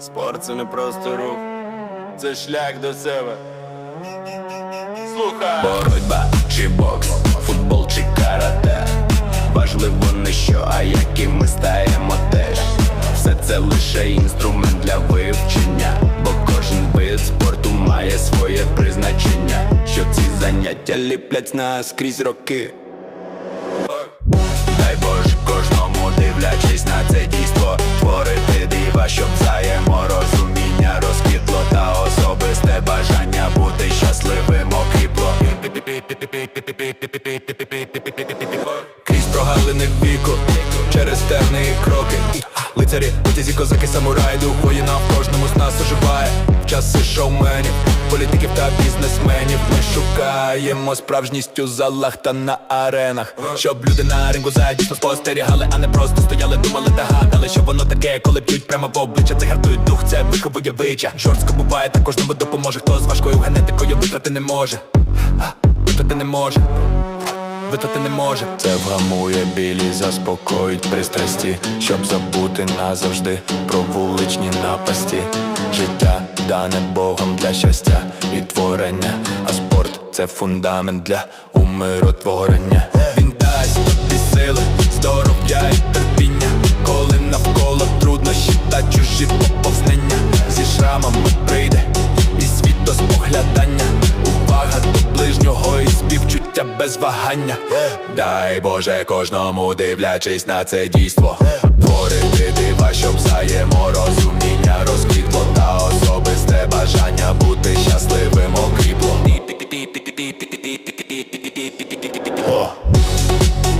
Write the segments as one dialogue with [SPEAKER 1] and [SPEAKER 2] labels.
[SPEAKER 1] Спорт це не просто рух, це шлях до себе. Слухай!
[SPEAKER 2] Боротьба чи бокс, футбол чи карате Важливо не що, а яким ми стаємо теж Все це лише інструмент для вивчення Бо кожен вид спорту має своє призначення Що ці заняття ліплять нас крізь роки кроки. Лицарі, потязі, козаки, самураї, дух воїна в кожному з нас оживає. Часи шоуменів, політиків та бізнесменів. Ми шукаємо справжність у залах та на аренах. Щоб люди на рингу дійсно спостерігали, а не просто стояли, думали та гадали Що воно таке, коли б'ють прямо в обличчя. Це гартує дух, це виховує вича. Жорстко буває, та кожному допоможе. Хто з важкою генетикою витрати не може. Витрати не може Витрати не може. Це вгамує білі, заспокоїть пристрасті Щоб забути назавжди про вуличні напасті. Життя дане Богом для щастя і творення А спорт це фундамент для умиротворення. Він дасть тобі сили, здоров'я і терпіння. Коли навколо труднощі та чужі поповзнення Зі шрамами прийде і світ до споглядання ближнього і співчуття без вагання. Дай Боже кожному дивлячись на це дійство. Творити дива, щоб взаєморозуміння розквітло Та особисте бажання бути щасливим окріпло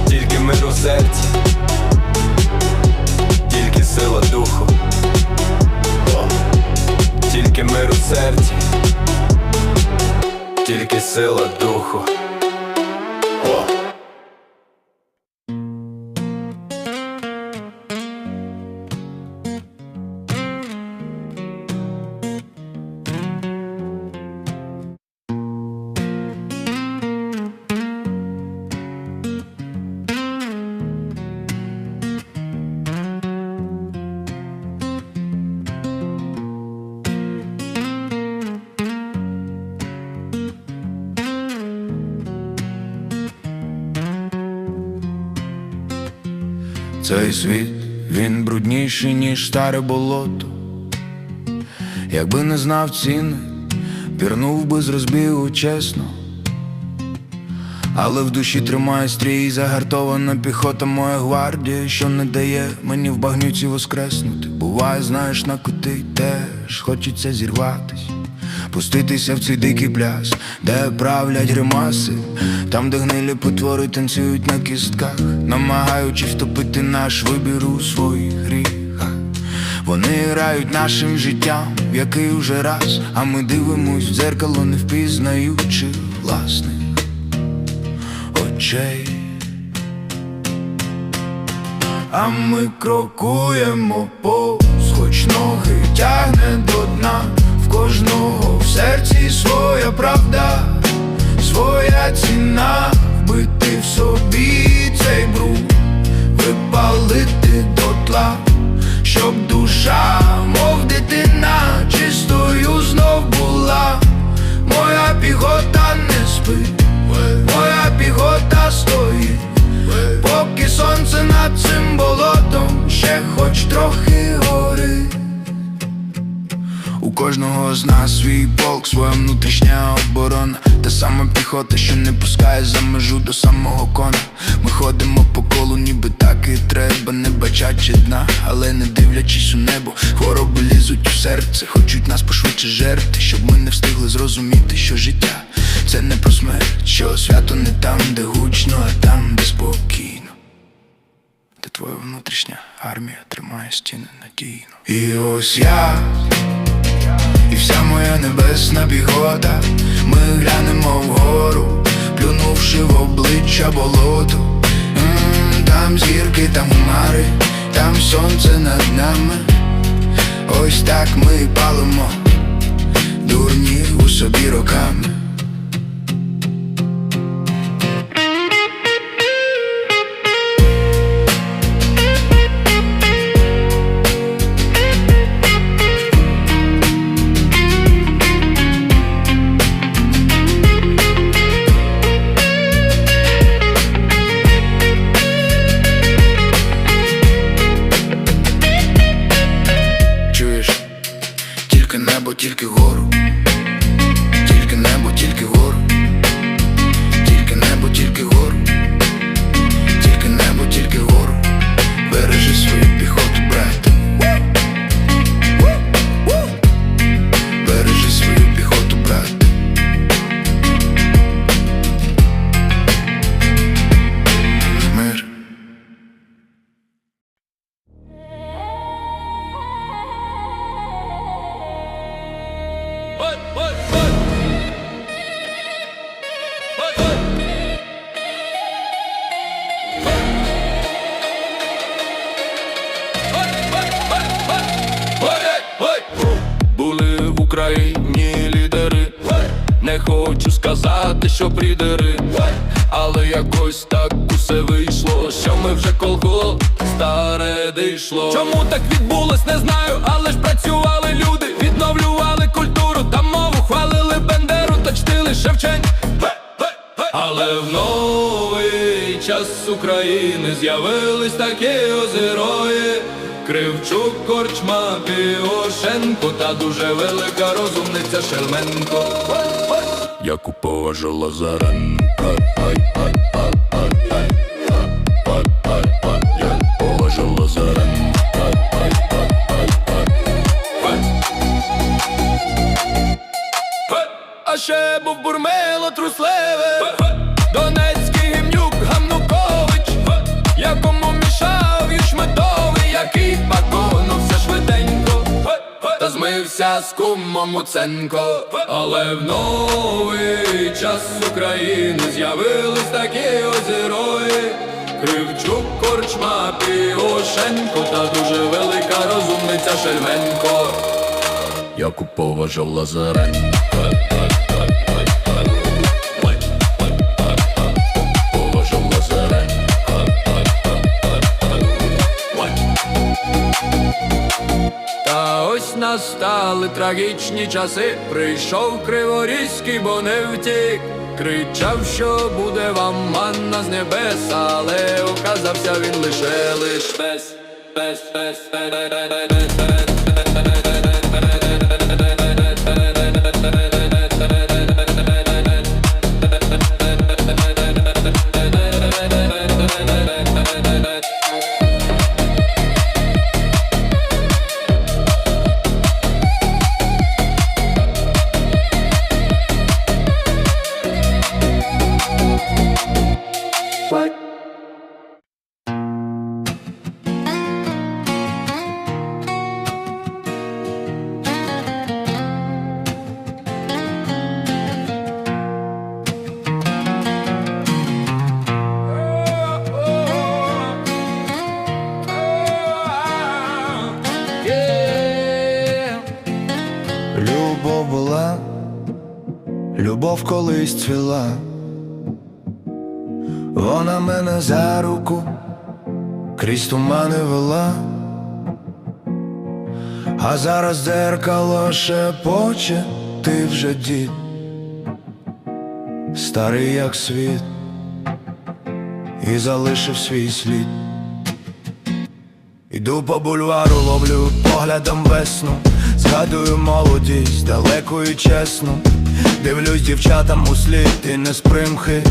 [SPEAKER 2] Тільки мир у серці Тільки сила духу. Тільки мир у серці Тільки сила духу
[SPEAKER 3] Цей світ, він брудніший, ніж старе болото. Якби не знав ціни, пірнув би з розбігу чесно. Але в душі тримає стрій, загартована піхота, моя гвардія, що не дає мені в багнюці воскреснути. Буває, знаєш, на коти теж хочеться зірватись. Пуститися в цей дикий пляс, де правлять гримаси, там, де гнилі потвори танцюють на кістках, намагаючись втопити наш вибір у своїх гріхах. Вони грають нашим життям, в який уже раз, а ми дивимось в дзеркало, не впізнаючи власних очей. А ми крокуємо повз, хоч ціна, вбити в собі цей бруд, випалити дотла, щоб душа, мов дитина, чистою знов була, моя піхота не спить, моя піхота стоїть. Поки сонце над цим болотом ще хоч трохи горить кожного з нас свій полк, своя внутрішня оборона. Та сама піхота, що не пускає за межу до самого кона Ми ходимо по колу, ніби так і треба, не бачачи дна, але не дивлячись у небо, хвороби лізуть у серце, хочуть нас пошвидше жерти, щоб ми не встигли зрозуміти, що життя це не про смерть, що свято не там, де гучно, а там, де спокійно. Де твоя внутрішня армія тримає стіни надійно. І ось я, і вся моя небесна піхота, ми глянемо вгору, плюнувши в обличчя болото. М, Там зірки, там хмари, там сонце над нами. Ось так ми палимо, дурні у собі роками.
[SPEAKER 1] Україні лідери. Не хочу сказати, що придери, але якось так усе вийшло, що ми вже колгот старе дійшло. Чому так відбулось, не знаю, але ж працювали люди, відновлювали культуру та мову, хвалили Бендеру та чтили Шевченка. Але в новий час України з'явились такі ось герої Кривчук, Корчма, Піошенко та дуже велика розумниця Шельменко. Я поважу Лазаренко. Та з кумом Уценко. Але в новий час України з'явились такі ось герої. Кривчук, Корчма, Піошенко та дуже велика розумниця Шельменко. Я куповажав Лазаренко. Настали трагічні часи. Прийшов криворізький, бо не втік. Кричав, що буде вам манна з небес, але оказався він лише лиш пес, пес, пес, пес, пес, пес, пес,
[SPEAKER 3] Любов колись цвіла, вона мене за руку крізь тумани вела, а зараз дзеркало шепоче, ти вже дід, старий як світ, і залишив свій слід. Іду по бульвару, ловлю поглядом весну, згадую молодість, далеку і чесну. Дивлюсь дівчатам у слід і не з примхи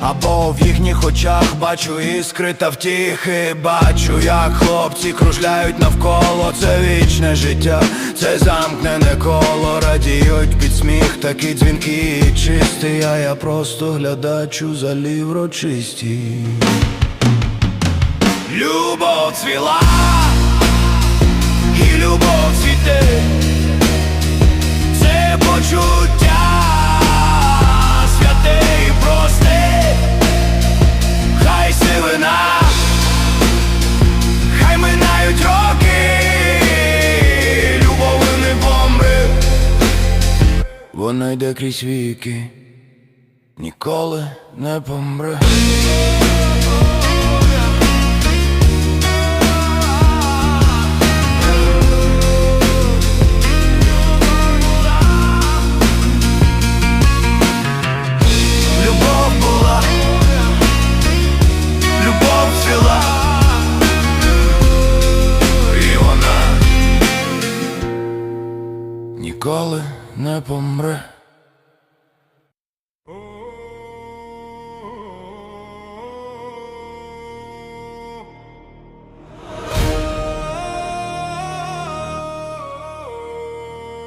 [SPEAKER 3] Або в їхніх очах бачу іскри та втіхи. Бачу, як хлопці кружляють навколо. Це вічне життя, це замкнене коло. Радіють під сміх, такі дзвінки чисті. А я просто глядач у залі врочисті Любов цвіла, і любов цвіте, це почуття святе і просте, хай сивина, хай минають роки, любов не помре, вона йде крізь віки, ніколи не помре. Ніколи не помре.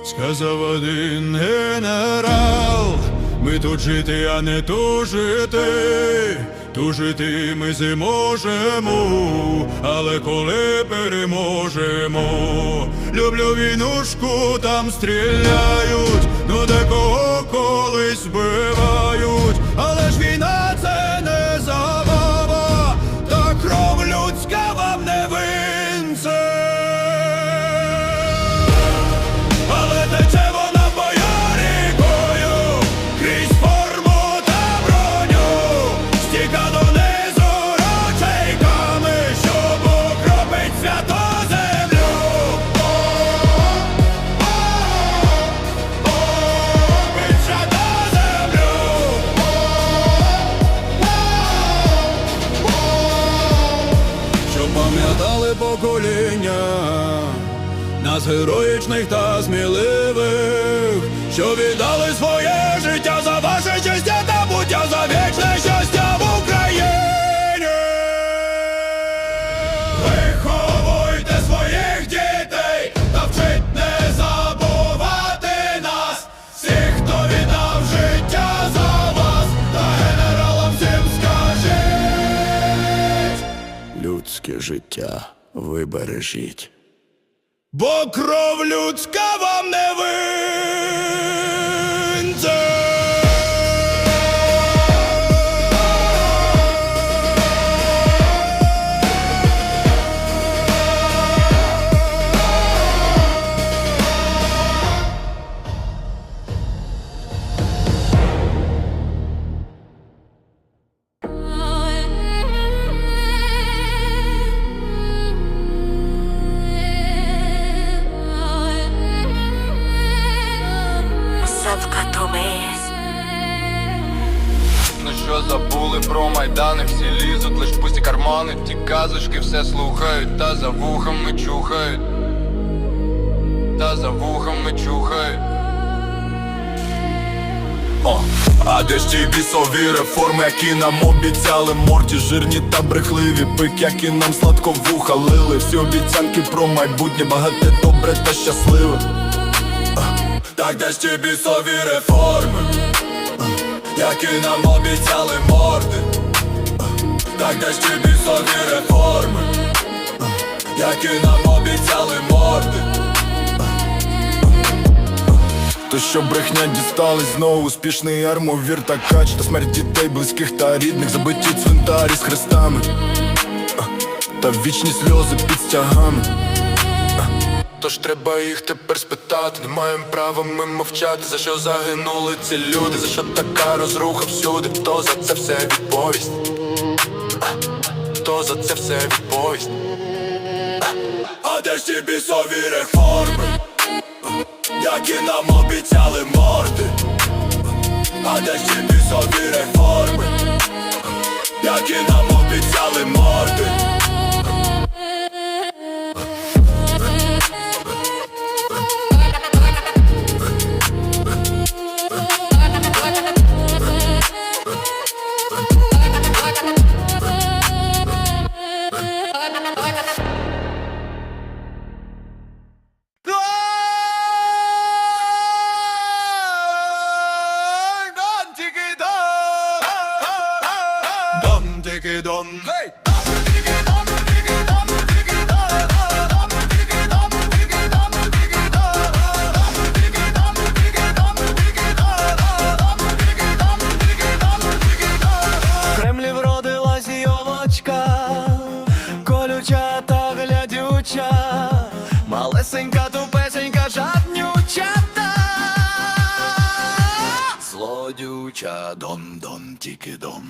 [SPEAKER 4] Сказав один генерал, ми тут жити, а не тужити. Тужити ми зможемо, але коли переможемо, люблю війнушку, там стріляють, ну декого колись вбивають,
[SPEAKER 1] покоління, нас героїчних та сміливих, що віддали своє життя за ваше щастя та буття за вічне щастя в Україні. Виховуйте своїх дітей та вчить не забувати нас, всіх, хто віддав життя за вас, та генералам всім скажіть. Людське життя вибережіть. Бо кров людська вам не винце.
[SPEAKER 5] Ну що забули про майдани, всі лізуть, лиш пусті кармани, ті казочки все слухають, та за вухами чухають, та за вухами чухають.
[SPEAKER 6] О, а де ж ті бісові реформи, які нам обіцяли? Морді, жирні та брехливі пик, які нам сладко вуха лили. Всі обіцянки про майбутнє, багате, добре та щасливе. А, Так де ж ті бісові реформи, А, які нам обіцяли морди. Так де ж бісові реформи, А, які нам обіцяли морди. То що брехня дістались знову? Успішний армовір та кач Та смерть дітей, близьких та рідних, забиті цвинтарі з хрестами. Та вічні сльози під стягами Тож треба їх тепер спитати, не маємо права ми мовчати, за що загинули ці люди, за що така розруха всюди, хто за це все відповість? Хто за це все відповість? А, де ж ті бісові реформи? які нам обіцяли морди, а де ж ті бісові реформи, які нам обіцяли морди.
[SPEAKER 1] Дон тільки дон,
[SPEAKER 3] тільки дон.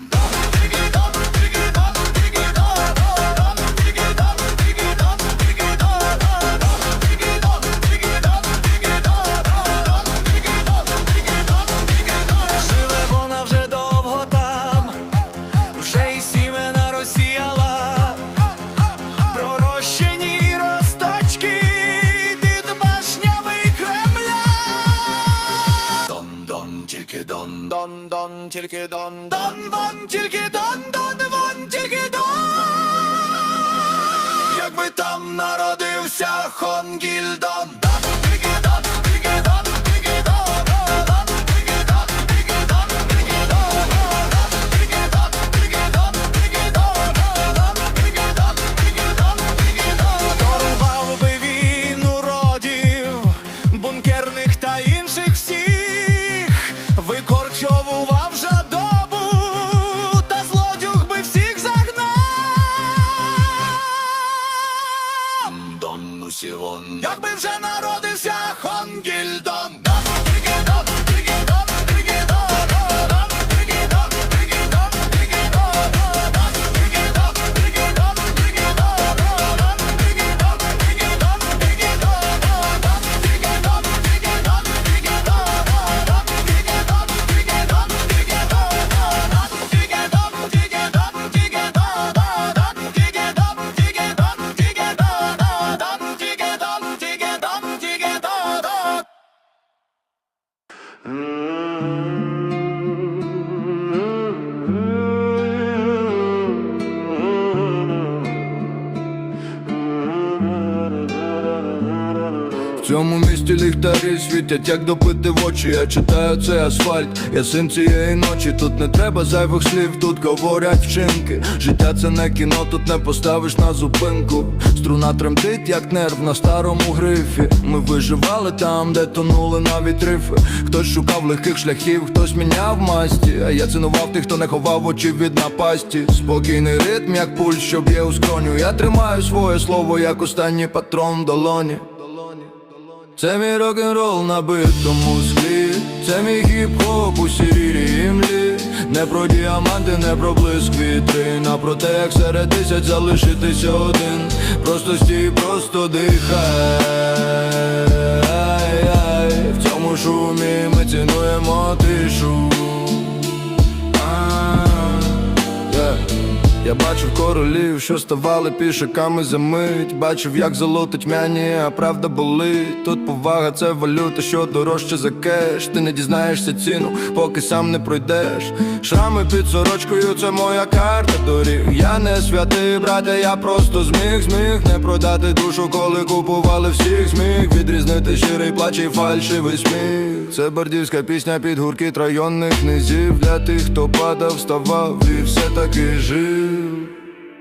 [SPEAKER 1] Ліхтарі світять, як допити в очі. Я читаю цей асфальт, я син цієї ночі. Тут не треба зайвих слів, тут говорять вчинки. Життя це не кіно, тут не поставиш на зупинку. Струна тремтить, як нерв на старому грифі. Ми виживали там, де тонули навіть рифи. Хтось шукав легких шляхів, хтось міняв масті. А я цінував тих, хто не ховав очі від напасті. Спокійний ритм, як пульс, що б'є у скроню. Я тримаю своє слово, як останній патрон в долоні. Це мій рок-н-рол на битому склі. Це мій хіп-хоп у сірій імлі Не про діаманти, не про блиск вітрин А про те, як серед тисяч залишитися один. Просто стій, просто дихай. В цьому шумі ми цінуємо тишу Я бачив королів, що ставали пішаками за мить. Бачив, як золото тьмяні, а правда болить. Тут повага це валюта, що дорожче за кеш. Ти не дізнаєшся ціну, поки сам не пройдеш. Шрами під сорочкою, це моя карта доріг. Я не святий, брате, я просто зміг, зміг Не продати душу, коли купували всіх. Зміг Відрізнити щирий плач і фальшивий сміх. Це бардівська пісня під гуркіт районних низів. Для тих, хто падав, вставав і все таки жив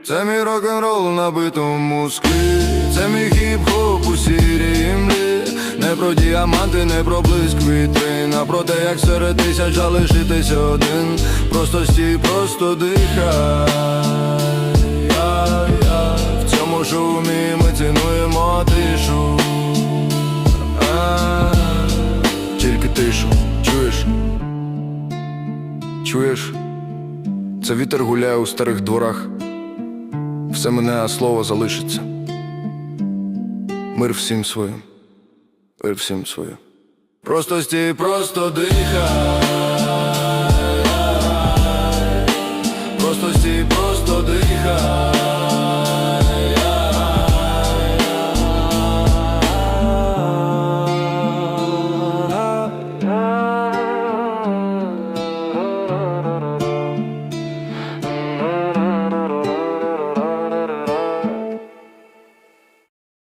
[SPEAKER 1] це мій рок-н-рол на битому склі Це мій хіп-хоп у сірій імлі Не про діаманти, не про блиск вітрин А про те, як серед тисяч залишитися один Просто стій, просто дихай Я, я. В цьому шумі ми цінуємо тишу А, Тільки тишу, чуєш? Чуєш? Це вітер гуляє у старих дворах все мене, слово залишиться. Мир всім своїм, мир всім своїм. Простості просто дихай.